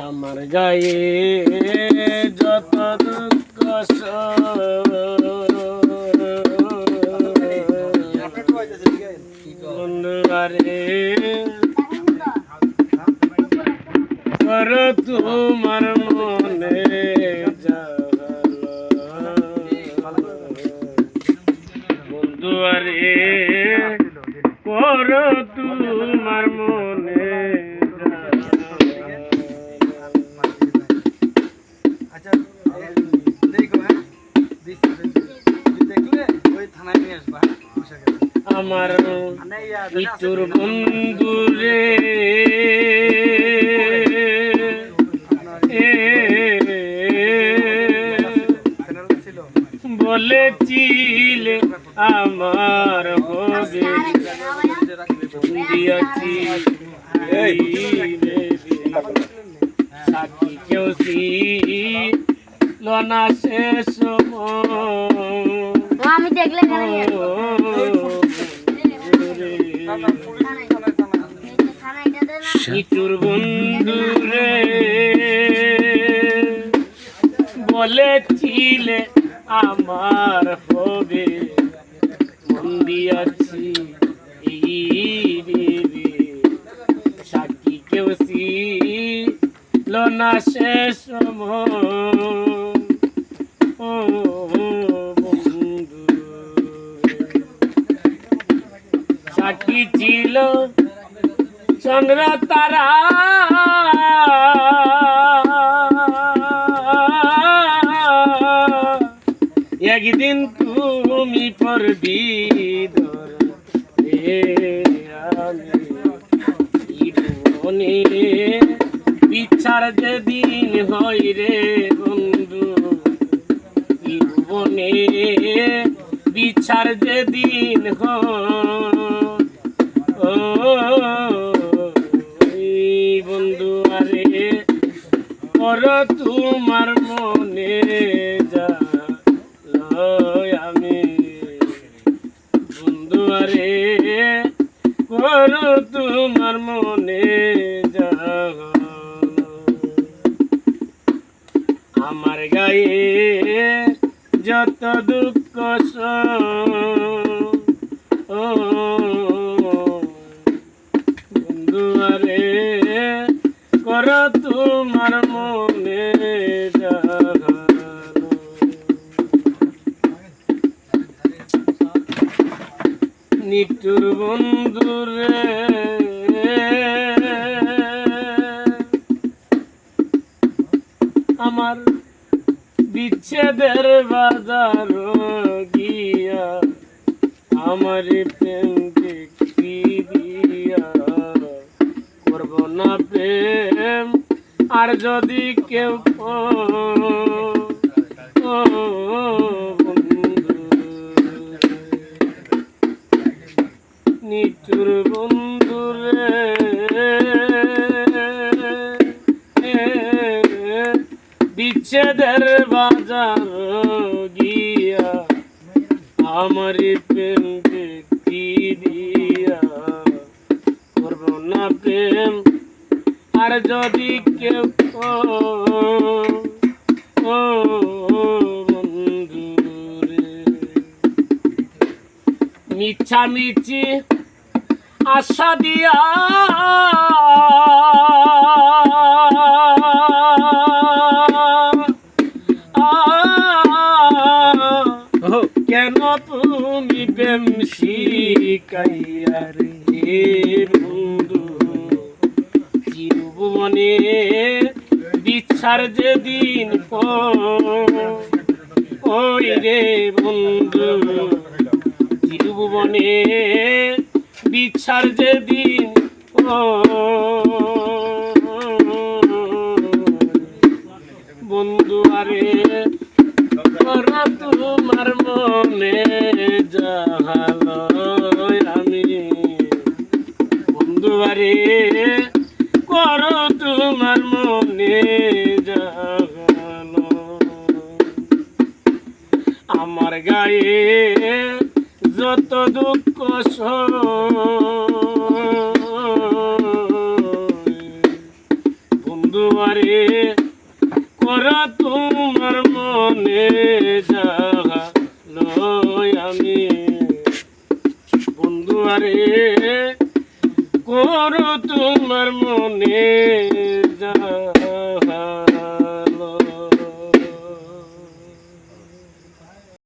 আমার গায়ে যত দুঃখ বন্ধুয়ারে কর তোমার মনে। বন্ধুয়ারে কর তোমার মনে আচ্ছা দেখো হ্যাঁ? দেখলে ওই থানায় লনা শেষ আমি দেখলে ইটুর বন্ধুরে বলেছিলে আমার হবে। মন দিয়াছি এই না শেষ ও বন্ধু সাক্ষী ছিল চন্দ্র তারা। একদিন তুমি পড়বি জীবনে বিছার যেদিন হই রে বন্ধু, জীবনে বিছার যেদিন এই বন্ধু, আরে কর তোমার মনে যা আমি। বন্ধু, আরে কর তোমার মনে যত দুঃখ ও বন্ধুয়ারে কর তোমার মনে। নিটুর বন্ধুরে বিচ্ছেদের বাজার গিয়া আমার প্রেম দিয়া করব না প্রেম? আর যদি কেউ বিচ্ছেদের বাজার গিয়া আমার প্রেম দেখি দিয়া। করব না প্রেম, আর যদি কেউ ও বন্ধু মিছা মিছি আশা দিয়া শিকাইয়া রে বন্ধু চিরভুবনে বিচ্ছার যেদিন ওই রে বন্ধু তিরুভুবনে বিচ্ছার যেদিন বন্ধু আরে তোমার মনে যাহালো আরে করো তোমার মনে জাগানো আমার গায়ে যত দুঃখ বন্ধু, আরে কর তোমার মনে লয় আমি। বন্ধু, আরে কর তোমার মনে যাহা